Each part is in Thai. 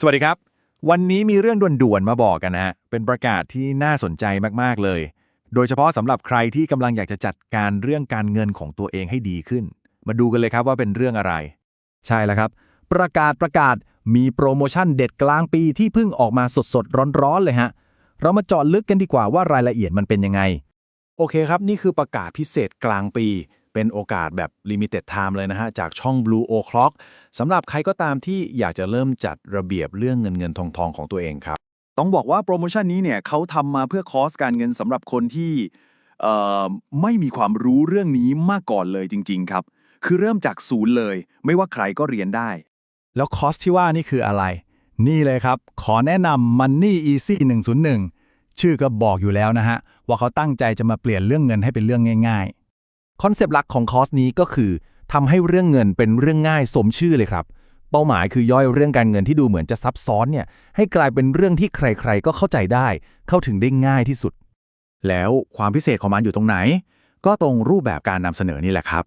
สวัสดีครับ วันนี้มีเรื่องด่วนๆมาบอกกันนะฮะเป็นประกาศที่น่าสนใจมากๆเลย โดยเฉพาะสำหรับใครที่กำลังอยากจะจัดการเรื่องการเงินของตัวเองให้ดีขึ้น มาดูกันเลยครับว่าเป็นเรื่องอะไร ใช่แล้วครับ ประกาศประกาศมีโปรโมชั่นเด็ดกลางปีที่เพิ่งออกมาสดๆร้อนๆเลยฮะเรามาเจาะลึกกันดีกว่าว่ารายละเอียดมันเป็นยังไง โอเคครับ นี่คือประกาศพิเศษกลางปี เป็นโอกาสแบบ Limited Time เลยนะฮะ จากช่อง Blue O'Clock สำหรับใครก็ตามที่อยากจะเริ่มจัดระเบียบเรื่องเงินเงินทองทองของตัวเองครับ ต้องบอกว่าโปรโมชั่นนี้เนี่ยเขาทำมาเพื่อคอร์สการเงินสำหรับคนที่เอ่อไม่มีความรู้เรื่องนี้มาก่อนเลยจริง ๆ ครับ คือเริ่มจากศูนย์เลย ไม่ว่าใครก็เรียนได้ แล้วคอสที่ว่านี่คืออะไร นี่เลยครับ ขอแนะนำ Money Easy 101 ชื่อก็บอกอยู่แล้วนะฮะ ว่าเขาตั้งใจจะมาเปลี่ยนเรื่องเงินให้เป็นเรื่องง่าย ๆ คอนเซปต์หลักของคอร์สนี้ก็คือทำให้เรื่องเงินเป็นเรื่องง่ายสมชื่อเลยครับ เป้าหมายคือย่อยเรื่องการเงินที่ดูเหมือนจะซับซ้อนเนี่ยให้กลายเป็นเรื่องที่ใครๆ ก็เข้าใจได้ เข้าถึงได้ง่ายที่สุด แล้วความพิเศษของมันอยู่ตรงไหน ก็ตรงรูปแบบการนำเสนอนี่แหละครับ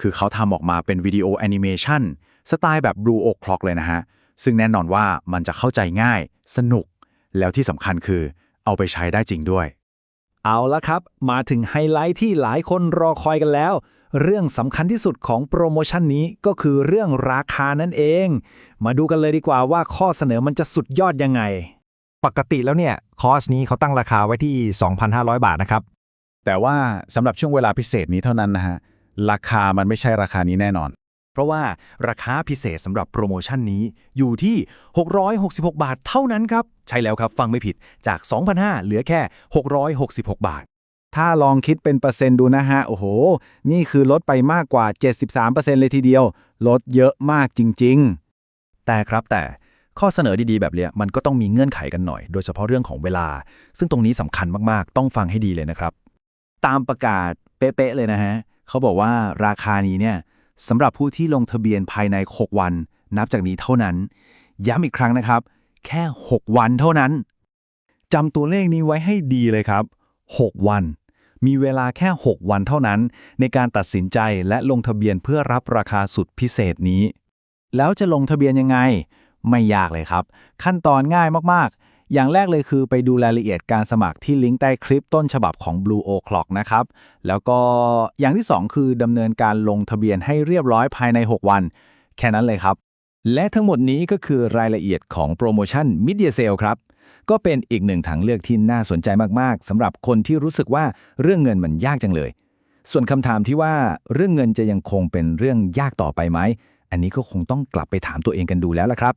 คือเขาทำออกมาเป็นวิดีโอแอนิเมชันสไตล์แบบ Blue O'Clock เลยนะฮะ ซึ่งแน่นอนว่ามันจะเข้าใจง่าย สนุก แล้วที่สำคัญคือเอาไปใช้ได้จริงด้วย เอาละครับ มาถึงไฮไลท์ที่หลายคนรอคอยกันแล้ว เรื่องสำคัญที่สุดของโปรโมชั่นนี้ก็คือเรื่องราคานั่นเอง มาดูกันเลยดีกว่าว่าข้อเสนอมันจะสุดยอดยังไง ปกติแล้วเนี่ย คอร์สนี้เขาตั้งราคาไว้ที่ 2,500 บาทนะครับ แต่ว่าสำหรับช่วงเวลาพิเศษนี้เท่านั้นนะฮะ ราคามันไม่ใช่ราคานี้แน่นอน เพราะว่าราคาพิเศษสำหรับโปรโมชั่นนี้อยู่ที่ 666 บาทเท่านั้นครับ ใช่แล้วครับฟังไม่ผิดจาก 2,500 เหลือแค่ 666 บาท ถ้าลองคิดเป็นเปอร์เซ็นต์ดูนะฮะ โอ้โห นี่คือลดไปมากกว่า 73%เลยทีเดียว ลดเยอะมากจริงแต่ครับแต่ข้อเสนอดีๆ แบบเนี้ยมันก็ต้องมีเงื่อนไขกันหน่อย โดยเฉพาะเรื่องของเวลา ซึ่งตรงนี้สำคัญมากๆ ต้องฟังให้ดีเลยนะครับ ตามประกาศเป๊ะๆเลยนะฮะเขาบอกว่าราคานี้เนี่ย สำหรับผู้ที่ลงทะเบียนภายใน 6 วัน นับจากนี้เท่านั้น ย้ำอีกครั้งนะครับ แค่ 6 วันเท่านั้นจำตัวเลขนี้ไว้ให้ดีเลยครับ 6 วัน มีเวลาแค่ 6 วันเท่านั้น ในการตัดสินใจและลงทะเบียนเพื่อรับราคาสุดพิเศษนี้ แล้วจะลงทะเบียนยังไง ไม่ยากเลยครับ ขั้นตอนง่ายมาก อย่างแรกเลยคือไปดูรายละเอียดการสมัครที่ลิงก์ใต้คลิปต้นฉบับของ Blue O'Clock นะครับ แล้วก็อย่างที่ 2 คือดำเนินการลงทะเบียนให้เรียบร้อยภายใน 6 วัน แค่นั้นเลยครับ และทั้งหมดนี้ก็คือรายละเอียดของโปรโมชั่น Media Sale ครับ ก็เป็นอีกหนึ่งทางเลือกที่น่าสนใจมากๆสำหรับคนที่รู้สึกว่าเรื่องเงินมันยากจังเลย ส่วนคำถามที่ว่าเรื่องเงินจะยังคงเป็นเรื่องยากต่อไปไหมอันนี้ก็คงต้องกลับไปถามตัวเองกันดูแล้วละครับ